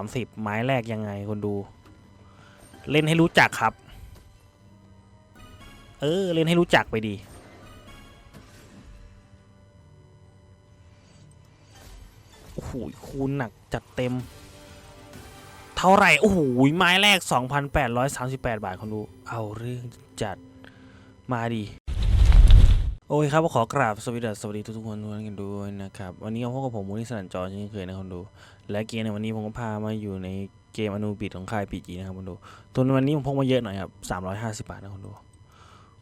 สามสิบไม้แรกยังไงคนดู เล่นให้รู้จักครับ เออ เล่นให้รู้จักไปดี โอ้โหคูณหนักจัดเต็ม เท่าไหร่ โอ้โห ไม้แรก 2,838 บาทคนดู เอาเรื่องจัดมาดี โอเคครับก็ขอกราบสวัสดีสวัสดีทุกๆคนทุกท่านกันด้วยนะครับ วันนี้พบกับผมมูนิสนันจอเช่นเคยนะคนดู และเกมในวันนี้ผมก็พามาอยู่ในเกมอนูบิดของค่ายปีจีนะครับคนดู ตัวในวันนี้ผมพกมาเยอะหน่อยครับ350บาทนะคนดู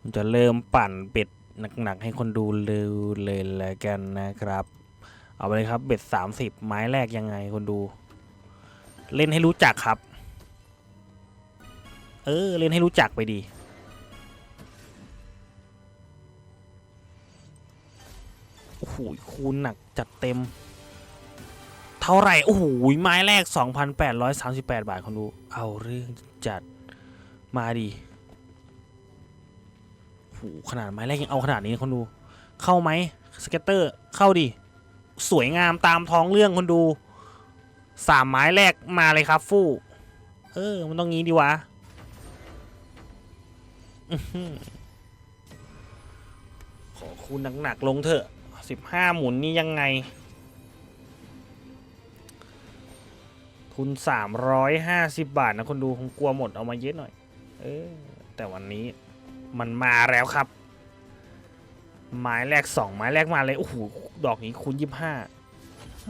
ผมจะเริ่มปั่นเป็ดหนักๆให้คนดูเลยเลยแล้วกันนะครับ เอาไปเลยครับเบ็ด30ไม้แรกยังไงคนดู เล่นให้รู้จักครับ เออเล่นให้รู้จักไปดี อ้โหคูณหนักจัดเต็ม เท่าไหร่โอ้โหไม้แรก 2,838 บาทคนดู เอาเรื่องจัดมาดีโอ้โหขนาดไม้แรกยังเอาขนาดนี้คนดู เข้าไหมสเก็ตเตอร์เข้าดิสวยงามตามท้องเรื่องคนดูสามไม้แรกมาเลยครับฟู่เออ มันต้องงี้ดีวะขอคูณหนักๆลงเถอะ สิบห้าหมุนนี่ยังไง ทุนสามร้อยห้าสิบบาทนะคนดูคงกลัวหมดเอามาเยอะหน่อย เออ แต่วันนี้มันมาแล้วครับ ไม้แรกสองไม้แรกมาเลยโอ้โหดอกนี้คูณยี่ห้า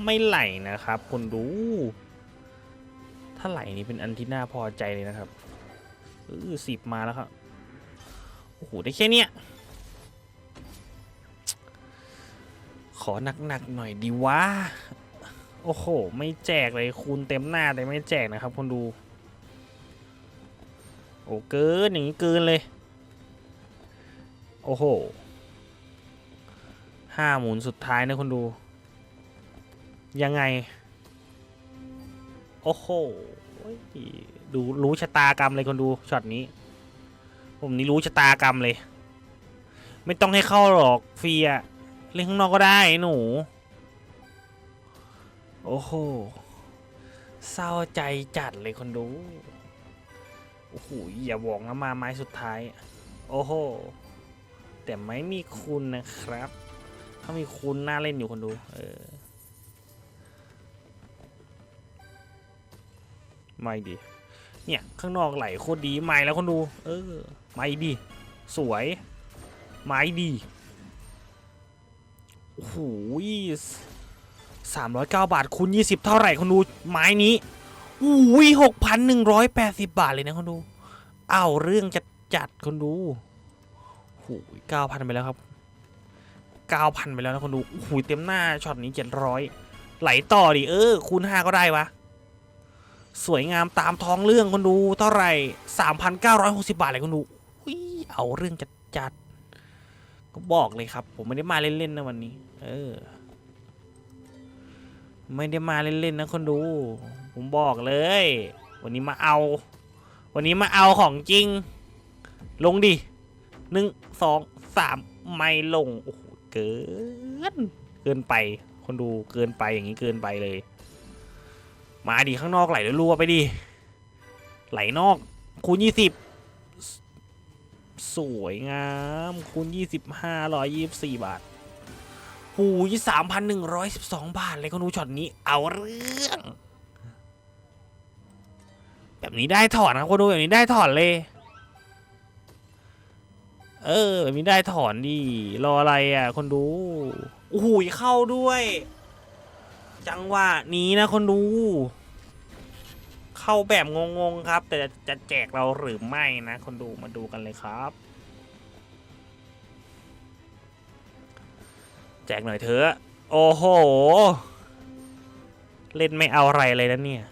ไม่ไหลนะครับ คนดู ถ้าไหลนี่เป็นอันที่น่าพอใจเลยนะครับเออสิบมาแล้วครับโอ้โหได้แค่เนี้ย ขอหนักๆหน่อยดีวะ โอ้โห ไม่แจกเลยคูณเต็มหน้าแต่ไม่แจกนะครับคนดู โอ้เกินอย่างนี้เกินเลย โอ้โหห้าหมุนสุดท้ายนะคนดู ยังไง โอ้โหดูรู้ชะตากรรมเลยคนดูช็อตนี้ ผมนี่รู้ชะตากรรมเลย ไม่ต้องให้เข้าหรอกฟรีอะ เล่นข้างนอกก็ได้หนู โอ้โหเศร้าใจจัดเลยคนดู โอ้โห อย่าบอกนะมาไม้สุดท้าย โอ้โห แต่ไม่มีคุณนะครับ ถ้ามีคุณน่าเล่นอยู่คนดู เออ ไม่ดี เนี่ย ข้างนอกไหลโคตรดี ไม่แล้วคนดู เออ ไม่ดี สวย ไม้ดี หสามร้อยเก้าบาทคูณยี่สิบเท่าไหร่คนดูไม้นี้อุ้ยหกพันหนึ่งร้อยแปดสิบบาทเลยนะคนดู เอาเรื่องจัดจัดคนดูโอ้โหเก้าพันไปแล้วครับเก้าพันไปแล้วนะคนดูโอ้โหเต็มหน้าช็อตนี้เจ็ดร้อยไหลต่อดิเออ คูณห้าก็ได้วะ สวยงามตามท้องเรื่องคนดูเท่าไหร่สามพันเก้าร้อยหกสิบาทเลยคนดูอุ้ยเอาเรื่องจัดจัด ก็บอกเลยครับ ผมไม่ได้มาเล่นๆนะวันนี้ เออ ไม่ได้มาเล่นๆนะคนดู ผมบอกเลย วันนี้มาเอา วันนี้มาเอาของจริง ลงดิหนึ่งสองสามไม่ลงโอ้โหเกิน เกินไป คนดูเกินไปอย่างนี้เกินไปเลย มาดิข้างนอกไหลรัวๆไปดิไหลนอกคูณยี่สิบ สวยงามคูณยี่สิบห้าร้อยยี่สิบสี่บาทหูยสามพันหนึ่งร้อยสิบสองบาทเลยคนดูช็อตนี้ เอาเรื่อง แบบนี้ได้ถอนนะคนดูแบบนี้ได้ถอนเลย เออ แบบนี้ได้ถอนดิ รออะไรอะ คนดูโอ้โหเข้าด้วย จังหวะนี้นะคนดู เข้าแบบงงๆครับ แต่จะจะแจกเราหรือไม่นะ คนดูมาดูกันเลยครับ แจกหน่อยเถอะ โอ้โห เล่นไม่เอาอะไรเลยนะเนี่ย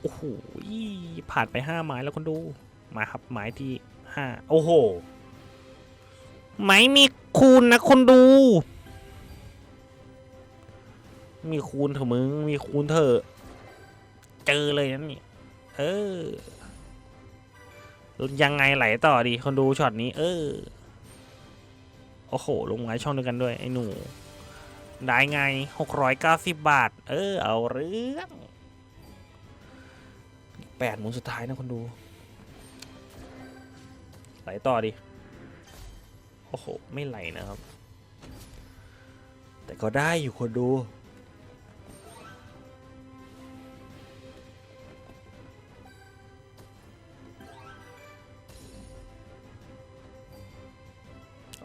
โอ้โหผ่านไปห้าไม้แล้วคนดู มาครับไม้ที่ห้าโอ้โห ไม้มีคูณนะคนดู มีคูณเถอะมึง มีคูณเถอะ เจอเลยนั่นนี่เออ ยังไงไหลต่อดีคนดูช็อตนี้ เออ โอ้โห ลงไม้ช่องเดียวกันด้วย ไอ้หนู ได้ไง690บาท เออ เอาเรื่องแปดหมุนสุดท้ายนะคนดู ไหลต่อดิ โอ้โห ไม่ไหลนะครับ แต่ก็ได้อยู่คนดู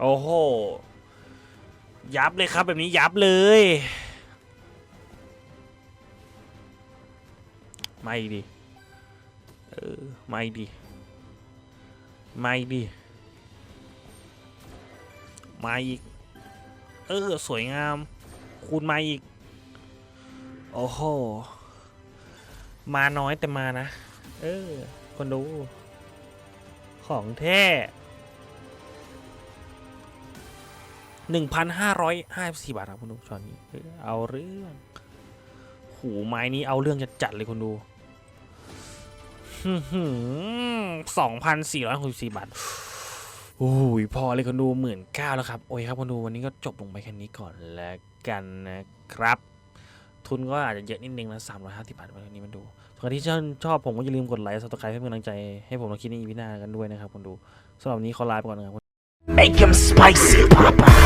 โอ้โห ยับเลยครับแบบนี้ยับเลย ไม่ดิเออไม่ดิไม่ดิมาอีก เออ สวยงาม คูณมาอีก โอ้โห มาน้อยแต่มานะ เออ คนดู ของแท้ หนึ่งพันห้าร้อยห้าสี่บาทครับคุณดูช็อตนี้เอาเรื่องหูไม้นี้เอาเรื่องจะจัดเลยคุณดูสองพันสี่ร้อยหกสิบสี่บาทโอ้ยพอเลยคุณดูหมื่นเก้าแล้วครับ โอ้ยครับคุณดูวันนี้ก็จบลงไปแค่นี้ก่อนแล้วกันนะครับ ทุนก็อาจจะเยอะนิดนึงนะสามร้อยห้าสิบบาทวันนี้มันดูส่วนที่ชอบชอบผมก็อย่าลืมกดไลค์ซับสไครต์ให้เป็นกำลังใจให้ผมมาคิดในอีพีหน้ากันด้วยนะครับคุณดูสำหรับวันนี้ขอลาไปก่อนนะครับ Make him spicy, Papa.